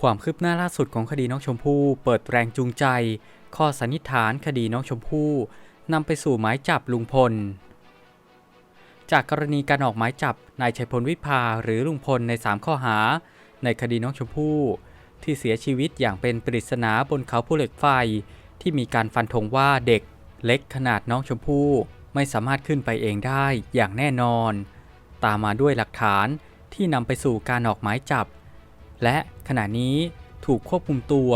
ความคืบหน้าล่าสุดของคดีน้องชมพู่เปิดแรงจูงใจ ข้อสันนิษฐานคดีน้องชมพู่นำไปสู่หมายจับลุงพล จากกรณีการออกหมายจับนายชัยพลวิภาหรือลุงพลใน 3 ข้อหา ในคดีน้องชมพู่ที่เสียชีวิตอย่างเป็นปริศนาบนเขาผู้เหล็กไฟ ที่มีการฟันธงว่าเด็กเล็กขนาดน้องชมพู่ไม่สามารถขึ้นไปเองได้อย่างแน่นอน ตามมาด้วยหลักฐานที่นำไปสู่การออกหมายจับ และขณะนี้ถูกควบคุมตัว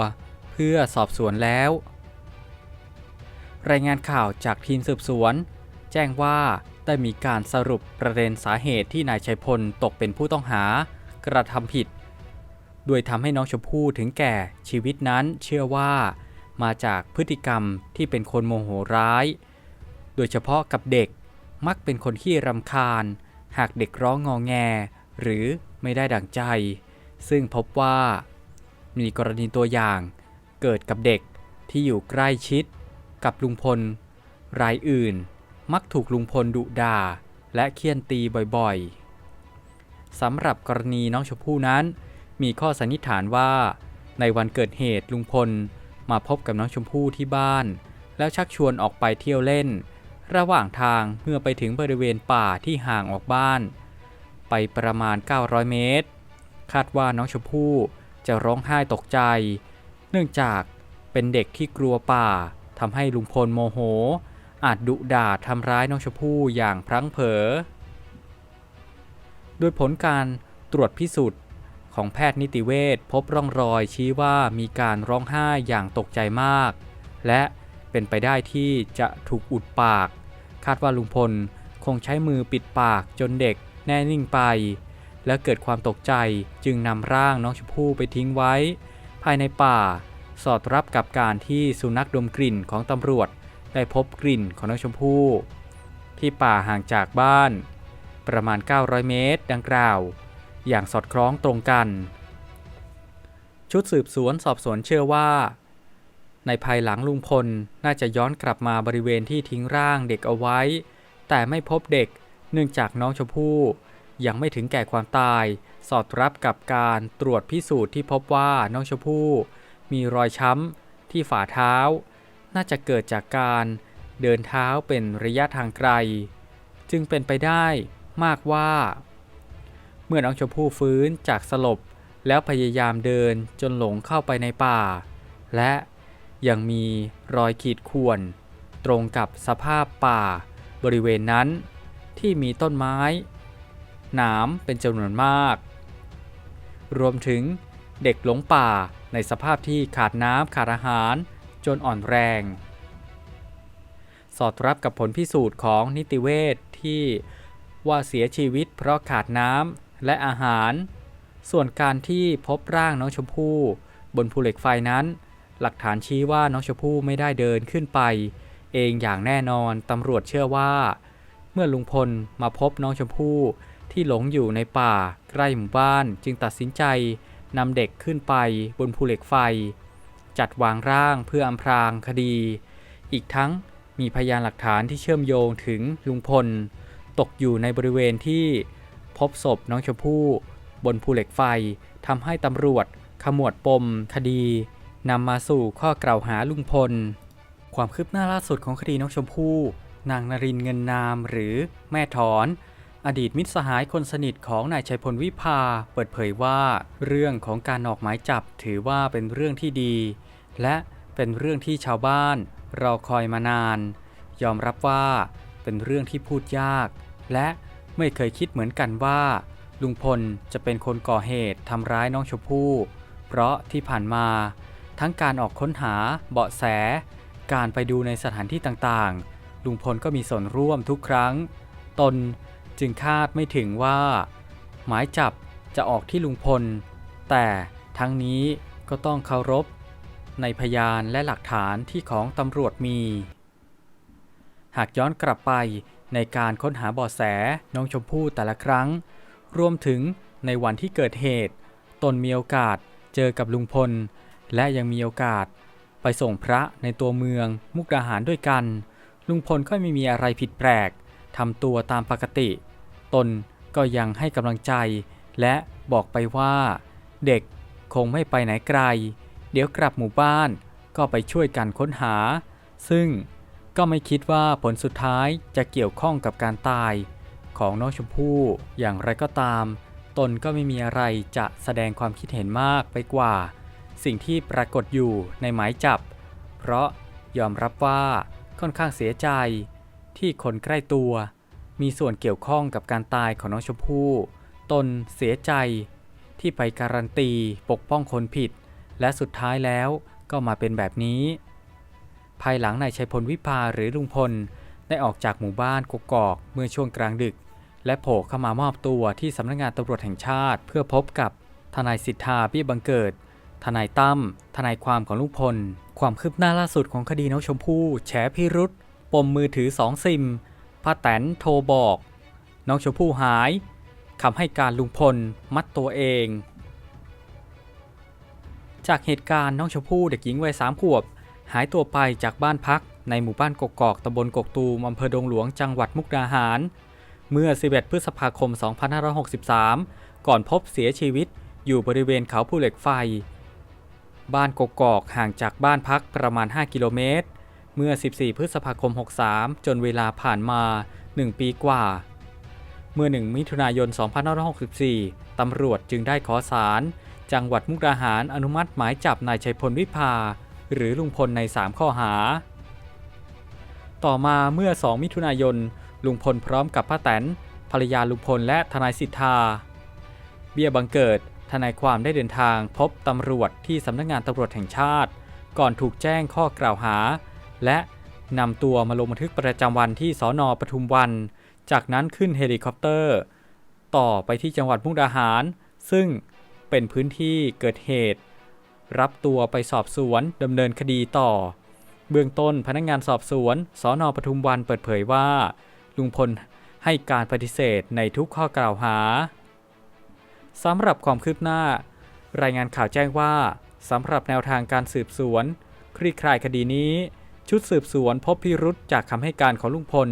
เพื่อสอบสวนแล้ว รายงานข่าวจากทีมสืบสวน แจ้งว่าได้มีการสรุปประเด็นสาเหตุที่นายชัยพลตกเป็นผู้ต้องหากระทำผิด โดยทำให้น้องชมพู่ถึงแก่ชีวิตนั้นเชื่อว่ามาจากพฤติกรรมที่เป็นคนโมโหร้าย โดยเฉพาะกับเด็กมักเป็นคนขี้รำคาญ หากเด็กร้องงอแง หรือไม่ได้ดั่งใจ ซึ่งพบว่ามีกรณีตัวอย่างเกิดกับเด็กที่อยู่ใกล้ชิดกับลุงพล รายอื่นมักถูกลุงพลดุด่าและเคี่ยนตีบ่อยๆสำหรับกรณีน้องชมพู่นั้น มีข้อสันนิษฐานว่า ในวันเกิดเหตุลุงพลมาพบกับน้องชมพู่ที่บ้าน แล้วชักชวนออกไปเที่ยวเล่น ระหว่างทางเมื่อไปถึงบริเวณป่าที่ห่างออกบ้าน ไปประมาณ 900 เมตร คาดว่าน้องชมพู่จะร้องไห้ตกใจ เนื่องจากเป็นเด็กที่กลัวป่าทำให้ลุงพลโมโห อาจดุด่าทำร้ายน้องชมพู่อย่างพลั้งเผลอโดยผลการตรวจพิสูจน์ของแพทย์นิติเวชพบร่องรอยชี้ว่ามีการร้องไห้อย่างตกใจมาก และเป็นไปได้ที่จะถูกอุดปาก คาดว่าลุงพลคงใช้มือปิดปากจนเด็กแน่นิ่งไป และเกิดความตกใจจึงนำร่างน้องชมพู่ไปทิ้งไว้ ภายในป่า สอดรับกับการที่สุนัขดมกลิ่นของตำรวจ ได้พบกลิ่นของน้องชมพู่ ที่ป่าห่างจากบ้าน ประมาณ 900 เมตร ดังกล่าว อย่างสอดคล้องตรงกัน ชุดสืบสวนสอบสวนเชื่อว่า ในภายหลังลุงพลน่าจะย้อนกลับมาบริเวณที่ทิ้งร่างเด็กเอาไว้ แต่ไม่พบเด็กเนื่องจากน้องชมพู่ ยังไม่ถึงแก่ความตาย สอดรับกับการตรวจพิสูจน์ที่พบว่าน้องชมพู่มีรอยช้ำที่ฝ่าเท้า น่าจะเกิดจากการเดินเท้าเป็นระยะทางไกล จึงเป็นไปได้มากว่า เมื่อน้องชมพู่ฟื้นจากสลบแล้วพยายามเดินจนหลงเข้าไปในป่า และยังมีรอยขีดข่วน ตรงกับสภาพป่า บริเวณนั้น ที่มีต้นไม้ หนามเป็นจำนวนมาก รวมถึงเด็กหลงป่าในสภาพที่ขาดน้ำขาดอาหารจนอ่อนแรง สอดรับกับผลพิสูจน์ของนิติเวชทที่ว่าเสียชีวิตเพราะขาดน้ำและอาหาร ส่วนการที่พบร่างน้องชมพู่บนภูเหล็กไฟนั้น หลักฐานชี้ว่าน้องชมพู่ไม่ได้เดินขึ้นไป เองอย่างแน่นอนตำรวจเชื่อว่า เมื่อลุงพลมาพบน้องชมพู่ ที่หลงอยู่ในป่าใกล้หมู่บ้านจึงตัดสินใจนำเด็กขึ้นไปบนภูเหล็กไฟ จัดวางร่างเพื่ออำพรางคดี อีกทั้งมีพยานหลักฐานที่เชื่อมโยงถึงลุงพล ตกอยู่ในบริเวณที่พบศพน้องชมพู่บนภูเหล็กไฟทำให้ตำรวจขมวดปม คดีนำมาสู่ข้อกล่าวหาลุงพล ความคืบหน้าล่าสุดของคดีน้องชมพู่ นางนรินเงินนามหรือแม่ถอน อดีตมิตรสหายคนสนิทของนายชัยพลวิภาเปิดเผยว่า เรื่องของการออกหมายจับถือว่าเป็นเรื่องที่ดี และเป็นเรื่องที่ชาวบ้านรอคอยมานาน ยอมรับว่าเป็นเรื่องที่พูดยาก และไม่เคยคิดเหมือนกันว่า ลุงพลจะเป็นคนก่อเหตุทำร้ายน้องชมพู่ เพราะที่ผ่านมา ทั้งการออกค้นหาเบาะแส การไปดูในสถานที่ต่างๆ ลุงพลก็มีส่วนร่วมทุกครั้ง ตน จึงคาดไม่ถึงว่า หมายจับจะออกที่ลุงพล แต่ทั้งนี้ก็ต้องเคารพ ในพยานและหลักฐานที่ของตำรวจมี หากย้อนกลับไปในการค้นหาเบาะแสน้องชมพู่แต่ละครั้ง รวมถึงในวันที่เกิดเหตุ ตนมีโอกาสเจอกับลุงพล และยังมีโอกาสไปส่งพระในตัวเมืองมุกดาหารด้วยกัน ลุงพลก็ไม่มีอะไรผิดแปลก ทำตัวตามปกติ ตนก็ยังให้กำลังใจ และบอกไปว่า เด็กคงไม่ไปไหนไกล เดี๋ยวกลับหมู่บ้านก็ไปช่วยกันค้นหา ซึ่งก็ไม่คิดว่าผลสุดท้ายจะเกี่ยวข้องกับการตายของน้องชมพู่อย่างไรก็ตาม ตนก็ไม่มีอะไรจะแสดงความคิดเห็นมากไปกว่า สิ่งที่ปรากฏอยู่ในหมายจับ เพราะยอมรับว่าค่อนข้างเสียใจ ที่คนใกล้ตัว มีส่วนเกี่ยวข้องกับการตายของน้องชมพู่ ตนเสียใจ ที่ไปการันตีปกป้องคนผิด และสุดท้ายแล้วก็มาเป็นแบบนี้ ภายหลังนายชัยพลวิภาหรือลุงพลได้ออกจากหมู่บ้านกกอกเมื่อช่วงกลางดึก และโผล่เข้ามามอบตัวที่สำนักงานตำรวจแห่งชาติ เพื่อพบกับทนายสิทธาเบี้ยบังเกิด ทนายตั้ม ทนายความของลุงพล ความคืบหน้าล่าสุดของคดีน้องชมพู่ แฉพิรุษ ปมมือถือสองซิมป้าแตนโทรบอก น้องชมพู่หายคำให้การลุงพลมัดตัวเอง จากเหตุการณ์น้องชมพู่เด็กหญิงวัยสามขวบ หายตัวไปจากบ้านพักในหมู่บ้านกกอกตำบลกกตูมอำเภอดงหลวงจังหวัดมุกดาหาร เมื่อ 11 พฤษภาคม 2563 ก่อนพบเสียชีวิตอยู่บริเวณเขาภูเหล็กไฟ บ้านกกอกห่างจากบ้านพักประมาณ 5 กิโลเมตร เมื่อ 14 พฤษภาคม 63 จนเวลาผ่านมา 1 ปีกว่า เมื่อ 1 มิถุนายน 2564 ตำรวจจึงได้ขอสารจังหวัดมุกดาหารอนุมัติหมายจับนายชัยพลวิภา หรือลุงพลใน 3 ข้อหา ต่อมาเมื่อ 2 มิถุนายน ลุงพลพร้อมกับป้าแตนภรรยาลุงพลและทนายสิทธา เบี้ยบังเกิดทนายความได้เดินทางพบตำรวจที่สำนักงานตำรวจแห่งชาติ ก่อนถูกแจ้งข้อกล่าวหา และนำตัวมาลงบันทึกประจำวันที่สอนอปทุมวัน จากนั้นขึ้นเฮลิคอปเตอร์ ต่อไปที่จังหวัดมุกดาหาร ซึ่งเป็นพื้นที่เกิดเหตุ รับตัวไปสอบสวนดำเนินคดีต่อ เบื้องต้นพนักงานสอบสวนสอนอปทุมวันเปิดเผยว่า ลุงพลให้การปฏิเสธในทุกข้อกล่าวหาสำหรับความคืบหน้า รายงานข่าวแจ้งว่าสำหรับแนวทางการสืบสวน คลี่คลายคดีนี้ ชุดสืบสวนพบพิรุษจากคำให้การของลุงพล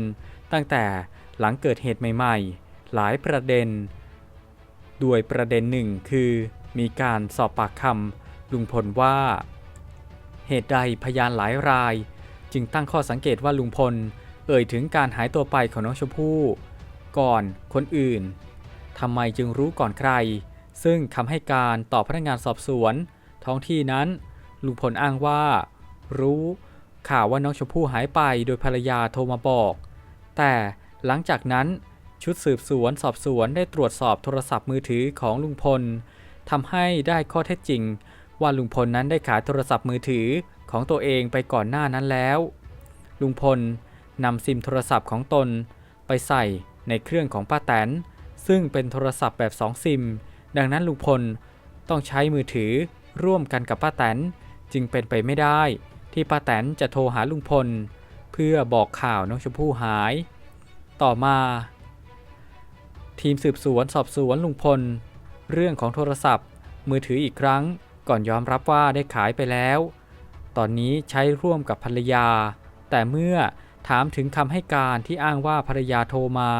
ตั้งแต่หลังเกิดเหตุใหม่ ๆ หลายประเด็น ด้วยประเด็นหนึ่งคือ มีการสอบปากคำลุงพลว่า เหตุใดพยานหลายราย จึงตั้งข้อสังเกตว่าลุงพล เอ่ยถึงการหายตัวไปของน้องชมพู่ ก่อนคนอื่นทำไมจึงรู้ก่อนใคร ซึ่งคำให้การต่อพนักงานสอบสวน ท้องที่นั้นลุงพลอ้างว่า รู้ ข่าวว่าน้องชมพู่หายไปโดยภรรยาโทรมาบอก แต่หลังจากนั้นชุดสืบสวนสอบสวนได้ตรวจสอบโทรศัพท์มือถือของลุงพลทำให้ได้ข้อเท็จจริง ว่าลุงพลนั้นได้ขายโทรศัพท์มือถือของตัวเองไปก่อนหน้านั้นแล้ว ลุงพลนำซิมโทรศัพท์ของตนไปใส่ในเครื่องของป้าแตน ซึ่งเป็นโทรศัพท์แบบ2ซิม ดังนั้นลุงพลต้องใช้มือถือร่วมกันกับป้าแตนจึงเป็นไปไม่ได้ ที่ป้าแตนจะโทรหาลุงพล เพื่อบอกข่าวน้องชมพู่หาย ต่อมา ทีมสืบสวนสอบสวนลุงพล เรื่องของโทรศัพท์ มือถืออีกครั้งก่อนยอมรับว่าได้ขายไปแล้ว ตอนนี้ใช้ร่วมกับภรรยา แต่เมื่อถามถึงคำให้การที่อ้างว่าภรรยาโทรมา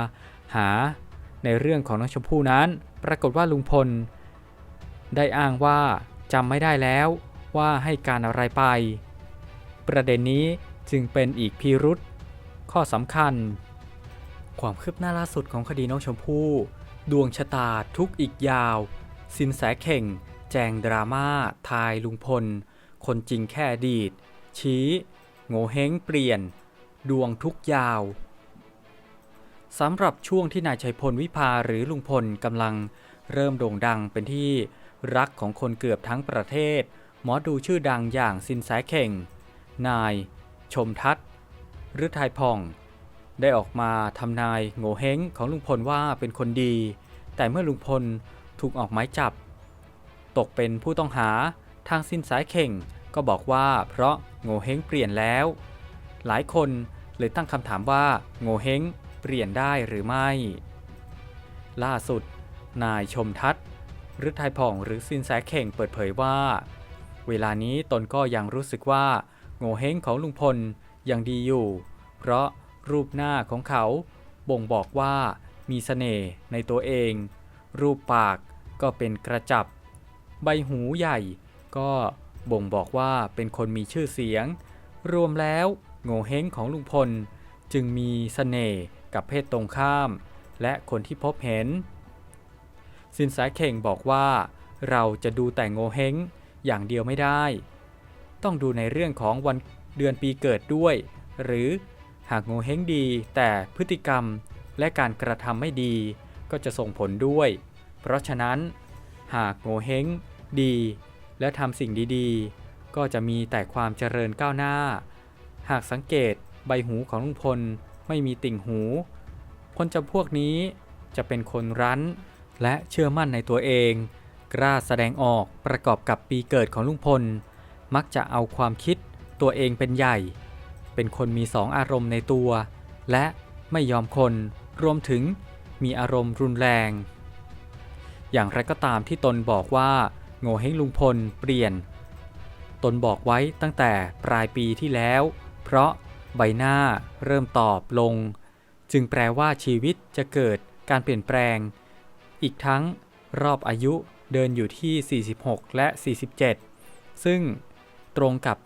หา ในเรื่องของน้องชมพู่นั้น ปรากฏว่าลุงพล ได้อ้างว่าจำไม่ได้แล้วว่าให้การอะไรไป ประเด็นนี้จึงเป็นอีกพิรุษข้อสำคัญ ความคืบหน้าล่าสุดของคดีน้องชมพู่ ดวงชะตาทุกอีกยาว สินแสเข่ง แจงดราม่าทายลุงพล คนจริงแค่อดีต ชี้ โง่เฮงเปลี่ยน ดวงทุกยาวสำหรับช่วงที่นายชัยพลวิภาหรือลุงพลกำลังเริ่มโด่งดังเป็นที่รักของคนเกือบทั้งประเทศ หมอดูชื่อดังอย่างสินแสเข่ง นาย ชมทัศน์ฤทัยผ่อง ได้ออกมาทำนายโง่เฮงของลุงพลว่าเป็นคนดี แต่เมื่อลุงพลถูกออกหมายจับ ตกเป็นผู้ต้องหาทางสินสายเข่งก็บอกว่าเพราะโง่เฮงเปลี่ยนแล้ว หลายคนเลยตั้งคำถามว่าโง่เฮงเปลี่ยนได้หรือไม่ ล่าสุด นายชมทัศน์ฤทัยผ่องหรือสินแสเข่งเปิดเผยว่า เวลานี้ตนก็ยังรู้สึกว่า โง่เฮงของลุงพลยังดีอยู่ เพราะรูปหน้าของเขาบ่งบอกว่ามีเสน่ห์ในตัวเอง รูปปากก็เป็นกระจับ ใบหูใหญ่ก็บ่งบอกว่าเป็นคนมีชื่อเสียง รวมแล้วโง่เฮงของลุงพลจึงมีเสน่ห์กับเพศตรงข้าม และคนที่พบเห็น สินแสเข่งบอกว่า เราจะดูแต่โง่เฮงอย่างเดียวไม่ได้ ต้องดูในเรื่องของวันเดือนปีเกิดด้วย หรือหากโง่เฮงดี แต่พฤติกรรมและการกระทำไม่ดี ก็จะส่งผลด้วย เพราะฉะนั้น หากโง่เฮงดี และทำสิ่งดีๆ ก็จะมีแต่ความเจริญก้าวหน้า หากสังเกตใบหูของลุงพลไม่มีติ่งหู คนจำพวกนี้จะเป็นคนรั้น และเชื่อมั่นในตัวเอง กล้าแสดงออกประกอบกับปีเกิดของลุงพล มักจะเอาความคิดตัวเองเป็นใหญ่ เป็นคนมีสองอารมณ์ในตัว และไม่ยอมคนรวมถึงมีอารมณ์รุนแรง อย่างไรก็ตามที่ตนบอกว่าโง่เฮงลุงพลเปลี่ยน ตนบอกไว้ตั้งแต่ปลายปีที่แล้ว เพราะใบหน้าเริ่มตอบลง จึงแปลว่าชีวิตจะเกิดการเปลี่ยนแปลง อีกทั้งรอบอายุเดินอยู่ที่ 46 และ 47 ซึ่ง ตรงกับ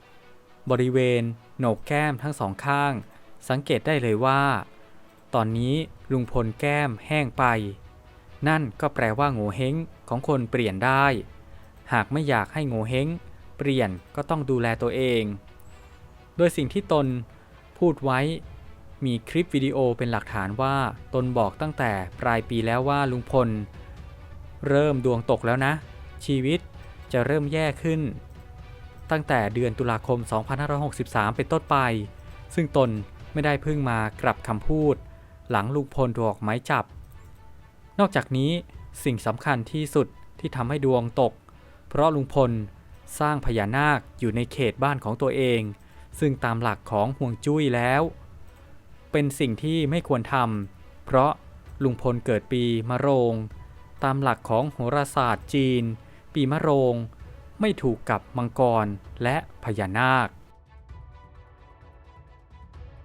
บริเวณโหนกแก้มทั้งสองข้าง สังเกตได้เลยว่า ตอนนี้ลุงพลแก้มแห้งไป นั่นก็แปลว่าโง่เฮงของคนเปลี่ยนได้ หากไม่อยากให้โง่เฮงเปลี่ยนก็ต้องดูแลตัวเอง โดยสิ่งที่ตนพูดไว้มีคลิปวิดีโอเป็นหลักฐานว่าตนบอกตั้งแต่ปลายปีแล้วว่าลุงพล เริ่มดวงตกแล้วนะ ชีวิตจะเริ่มแย่ขึ้น ตั้งแต่เดือนตุลาคม 2563 เป็นต้นไป ซึ่งตนไม่ได้พิ่งมากลับคำพูด หลังลุงพลถูกออกไม้จับ นอกจากนี้สิ่งสำคัญที่สุดที่ทำให้ดวงตก เพราะลุงพลสร้างพญานาคอยู่ในเขตบ้านของตัวเอง ซึ่งตามหลักของห่วงจุ้ยแล้ว เป็นสิ่งที่ไม่ควรทำเพราะลุงพลเกิดปีมะโรง ตามหลักของโหราศาสตร์จีน ปีมะโรง ไม่ถูกกับมังกรและพญานาค